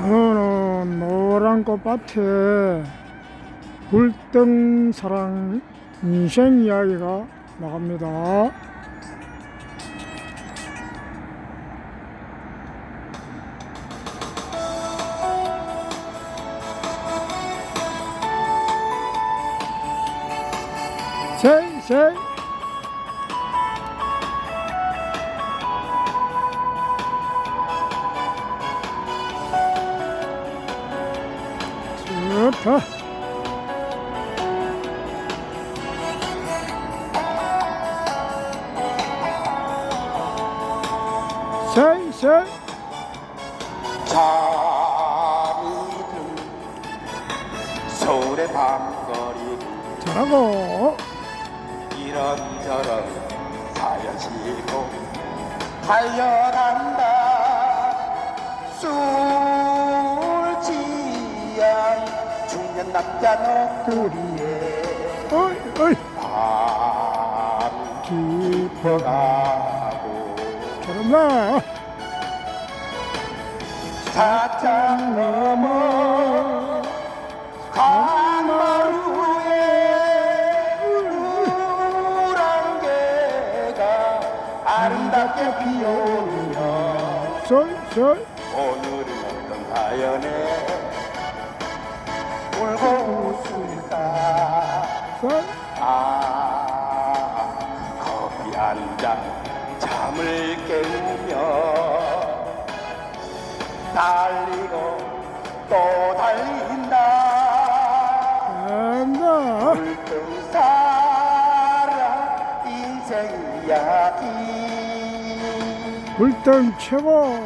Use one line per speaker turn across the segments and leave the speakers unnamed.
오늘은 노란 꽃밭에 불등사랑 인생 이야기가 나갑니다. 세이 세이 좋다. 세이 세이.
잠이 든 서울의 밤거리
잘하고.
이런저런 사연 싣고 달려간다. 술 취한 중년 남자 너구리에.
어이 어이.
밤 깊어가고.
잘한다.
사장 넘어 강마루에 노란 개가 아름답게
세이 세이
오늘은 어떤 사연에 커피 한 잔 잠을 깨우며 달리고 또 달린다
잘한다.
불끈 살아 인생 이야기
불등 최고.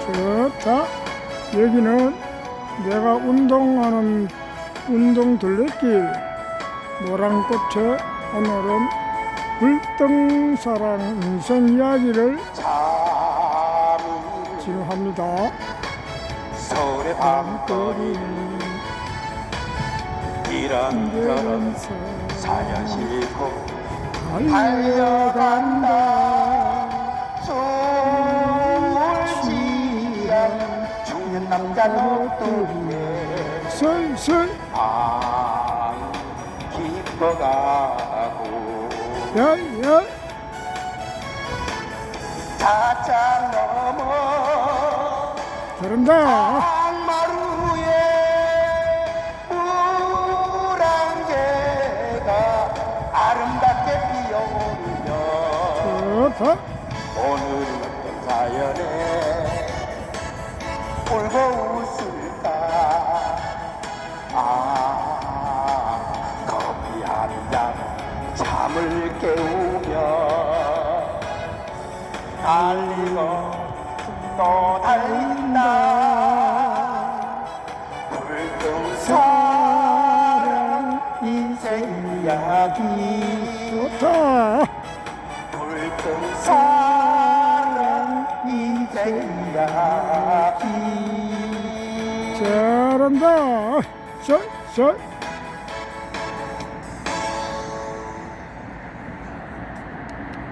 좋다. 여기는 내가 운동하는 운동 둘레길 노란 꽃에 오늘은 불등사랑 인생 이야기를
잠이
지금 합니다.
서울의 밤거리 이런저런 사연 싣고 달려간다 술 취한 중년 남자 너뚜리에
슬슬
밤 깊어가고
야야
사장 넘어
잘한다.
강마루에 노란 개가 아름답게 피어오르며
좋다.
오늘은 어떤 사연에 깨우며 달리고 또 달린다 불끈 사랑 인생 이야기
좋다.
불끈 사랑 인생 이야기
잘한다. 쏠쏠